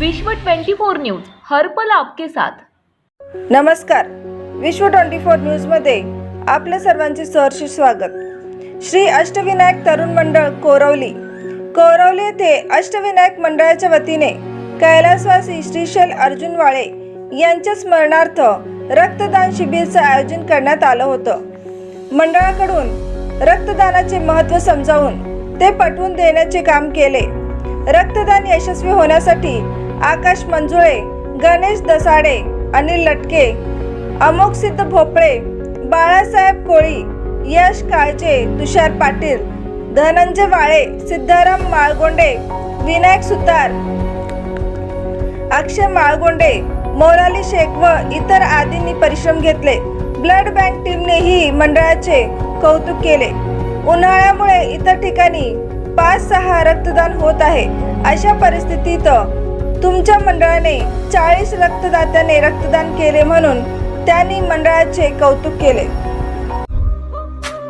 विश्व 24 न्यूज हर्पल आपके साथ. नमस्कार. विश्व ट्वेंटी फोर न्यूजमध्ये आपल्या सर्वांचे सहर्ष स्वागत. श्री अष्टविनायक तरुण मंडळ कोरवली. कोरवली येथे अष्टविनायक मंडळाच्या वतीने कैलासवासी श्रीशैल अर्जुन वाळे यांच्या स्मरणार्थ रक्तदान शिबिरचं आयोजन करण्यात आलं होतं. मंडळाकडून रक्तदानाचे महत्त्व समजावून ते पटवून देण्याचे काम केले. रक्तदान यशस्वी होण्यासाठी आकाश मंजुळे गणेश दसाडे अनिल लटके अमोक सिद्ध भोपळे बाळासाहेब कोळी यश काळजे तुषार पाटील धनंजय वाळे सिद्धाराम माळगोंडे विनायक सुतार अक्षय माळगोंडे मोराली शेख व इतर आदींनी परिश्रम घेतले. ब्लड बँक टीमनेही मंडळाचे कौतुक केले. उन्हाळ्यामुळे इतर ठिकाणी पाच सहा रक्तदान होत आहे. अशा परिस्थितीत तुमच्या मंडळाने चाळीस रक्तदात्याने रक्तदान केले म्हणून त्यांनी मंडळाचे कौतुक केले.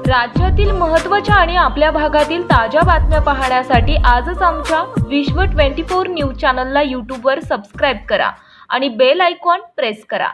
राज्यातील महत्त्वाच्या आणि आपल्या भागातील ताज्या बातम्या पाहण्यासाठी आजच आमच्या विश्व 24 न्यूज चॅनलला यूट्यूबवर सबस्क्राईब करा आणि बेल आयकॉन प्रेस करा.